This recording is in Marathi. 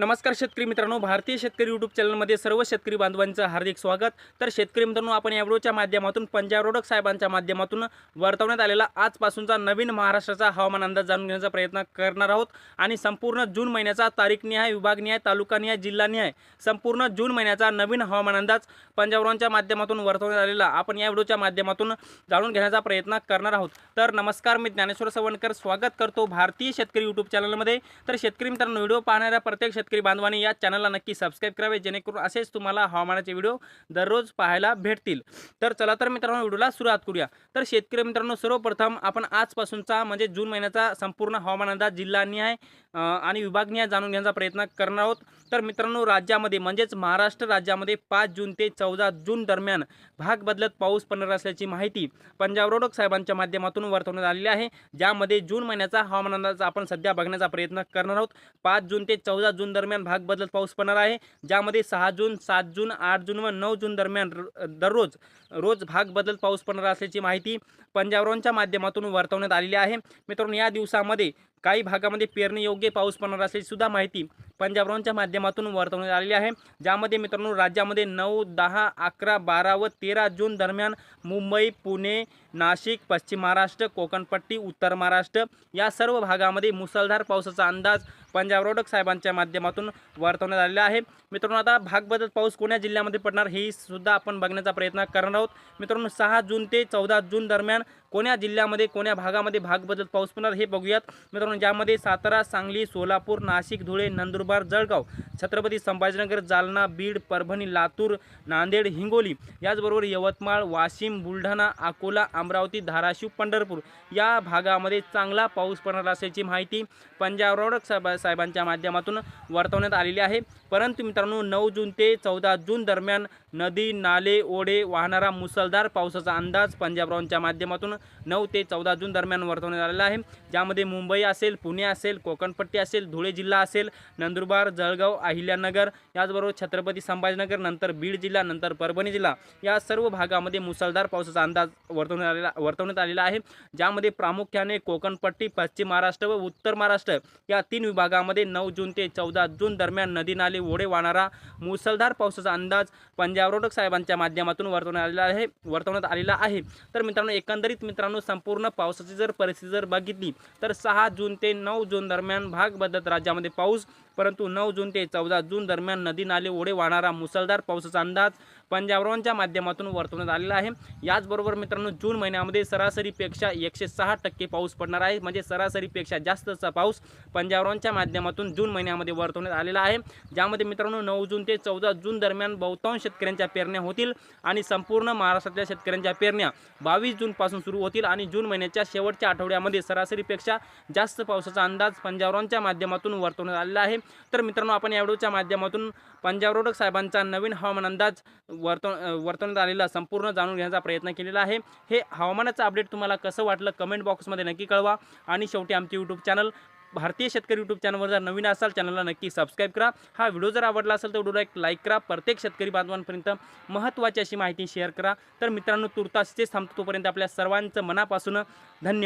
नमस्कार शेतकरी मित्रांनो भारतीय शेतकरी यूट्यूब चॅनलमध्ये सर्व शेतकरी बांधवांचं हार्दिक स्वागत. तर शेतकरी मित्रांनो आपण या व्हिडिओच्या माध्यमातून पंजाब रोडक साहेबांच्या माध्यमातून वर्तवण्यात आलेला आजपासूनचा नवीन महाराष्ट्राचा हवामान अंदाज जाणून घेण्याचा प्रयत्न करणार आहोत. आणि संपूर्ण जून महिन्याचा तारीखनिहाय विभागनिहाय तालुकानिहाय जिल्हानिहाय संपूर्ण जून महिन्याचा नवीन हवामान अंदाज पंजाबरावांच्या माध्यमातून वर्तवण्यात आलेला आपण या व्हिडिओच्या माध्यमातून जाणून घेण्याचा प्रयत्न करणार आहोत. तर नमस्कार मी ज्ञानेश्वर सवणकर स्वागत करतो भारतीय शेतकरी यूट्यूब चॅनलमध्ये. तर शेतकरी मित्रांनो व्हिडिओ पाहणाऱ्या प्रत्येक शेतकरी बांधवांनी या चॅनलला नक्की सबस्क्राईब करावे जेणेकरून असेच तुम्हाला हवामानाचे व्हिडिओ दररोज पाहायला भेटतील. तर चला तर मित्रांनो व्हिडिओला सुरुवात करूया. तर शेतकरी मित्रांनो सर्वप्रथम आपण आजपासूनचा म्हणजे जून महिन्याचा संपूर्ण हवामान अंदाज जिल्हानिहाय आणि विभागनिहाय जाणून घेण्याचा प्रयत्न करणार आहोत. तर मित्रांनो राज्यामध्ये म्हणजेच महाराष्ट्र राज्यामध्ये पाच जून ते चौदा जून दरम्यान भाग बदलत पाऊस पडणार असल्याची माहिती पंजाब रोडक साहेबांच्या माध्यमातून वर्तवण्यात आलेली आहे. ज्यामध्ये जून महिन्याचा हवामान अंदाज आपण सध्या बघण्याचा प्रयत्न करणार आहोत. पाच जून ते चौदा जून दरम्यान भाग बदलत पाऊस पडणार आहे. ज्यामध्ये सहा जून सात जून आठ जून व नऊ जून दरम्यान र- दररोज रोज भाग बदलत पाऊस पडणार असल्याची माहिती पंजाबरावांच्या माध्यमातून वर्तवण्यात आलेली आहे. मित्रांनो या दिवसामध्ये काही भागामध्ये पेरणी योग्य पाऊस पडणार असल्याची सुद्धा माहिती पंजाबरावांच्या माध्यमातून वर्तवण्यात आलेली आहे. ज्यामध्ये मित्रांनो राज्यामध्ये नऊ दहा अकरा बारा व तेरा जून दरम्यान मुंबई पुणे नाशिक पश्चिम महाराष्ट्र कोकणपट्टी उत्तर महाराष्ट्र या सर्व भागामध्ये मुसळधार पावसाचा अंदाज पंजाब रोडक साहेबांच्या माध्यमातून वर्तवण्यात आलेला आहे. मित्रांनो आता भाग बदल पाऊस कोण्या जिल्ह्यामध्ये पडणार हे सुद्धा आपण बघण्याचा प्रयत्न करणार आहोत. मित्रांनो सहा जून ते चौदा जून दरम्यान कोण्या जिल्ह्यामध्ये कोण्या भागामध्ये भाग बदल पाऊस पडणार हे बघूयात. मित्रांनो ज्यामध्ये सातारा सांगली सोलापूर नाशिक धुळे नंदुरबार जळगाव छत्रपती संभाजीनगर जालना बीड परभणी लातूर नांदेड हिंगोली याचबरोबर यवतमाळ वाशिम बुलढाणा अकोला अमरावती धाराशिव पंढरपूर या भागामध्ये चांगला पाऊस पडणार असल्याची माहिती पंजाब रोडक साहेब साहेबांच्या माध्यमातून वर्तवण्यात आलेली आहे. परंतु मित्रांनो नऊ जून ते चौदा जून दरम्यान नदी नाले ओढे वाहणारा मुसळधार पावसाचा अंदाज पंजाबरावांच्या माध्यमातून नऊ ते चौदा जून दरम्यान वर्तवण्यात आलेला आहे. ज्यामध्ये मुंबई असेल पुणे असेल कोकणपट्टी असेल धुळे जिल्हा असेल नंदुरबार जळगाव अहिल्यानगर याचबरोबर छत्रपती संभाजीनगर नंतर बीड जिल्हा नंतर परभणी जिल्हा या सर्व भागामध्ये मुसळधार पावसाचा अंदाज वर्तवण्यात आलेला वर्तवण्यात आलेला आहे. ज्यामध्ये प्रामुख्याने कोकणपट्टी पश्चिम महाराष्ट्र व उत्तर महाराष्ट्र या तीन विभागामध्ये नऊ जून ते चौदा जून दरम्यान नदी नाले ओढे वाहणारा मुसळधार पावसाचा अंदाज पंजाब रोडक साहेबांच्या माध्यमातून वर्तवण्यात आलेला आहे वर्तवण्यात आलेला आहे. तर मित्रांनो एकंदरीत मित्रांनो संपूर्ण पावसाची जर परिस्थिती जर बघितली तर सहा जून ते नऊ जून दरम्यान भाग बदलत राज्यामध्ये पाऊस परंतु नऊ जून ते चौदा जून दरम्यान नदी नाले ओढे वाहणारा मुसळधार पावसाचा अंदाज पंजाबरावांच्या माध्यमातून वर्तवण्यात आलेला आहे. याचबरोबर मित्रांनो जून महिन्यामध्ये सरासरीपेक्षा एकशे सहा टक्के पाऊस पडणार आहे. म्हणजे सरासरीपेक्षा जास्तचा पाऊस पंजाबरावांच्या माध्यमातून जून महिन्यामध्ये वर्तवण्यात आलेला आहे. ज्यामध्ये मित्रांनो नऊ जून ते चौदा जून दरम्यान बहुतांश शेतकऱ्यांच्या पेरण्या होतील आणि संपूर्ण महाराष्ट्रातल्या शेतकऱ्यांच्या पेरण्या बावीस जूनपासून सुरू होतील आणि जून महिन्याच्या शेवटच्या आठवड्यामध्ये सरासरीपेक्षा जास्त पावसाचा अंदाज पंजाबरावांच्या माध्यमातून वर्तवण्यात आलेला आहे. तर मित्रांनो आपण या व्हिडिओच्या माध्यमातून पंजाब रोडक साहेबांचा नवीन हवामान अंदाज वर्तव वर्तवण्यात आलेला संपूर्ण जाणून घेण्याचा प्रयत्न केलेला आहे. हे हवामानाचं अपडेट तुम्हाला कसं वाटलं कमेंट बॉक्समध्ये नक्की कळवा. आणि शेवटी आमचे यूट्यूब चॅनल भारतीय शेतकरी यूट्यूब चॅनलवर जर नवीन असाल चॅनलला नक्की सबस्क्राईब करा. हा व्हिडिओ जर आवडला असेल तर व्हिडिओला एक लाईक करा. प्रत्येक शेतकरी बांधवांपर्यंत महत्त्वाची अशी माहिती शेअर करा. तर मित्रांनो तुर्तास तेच थांबतो तोपर्यंत आपल्या सर्वांचं मनापासून धन्यवाद.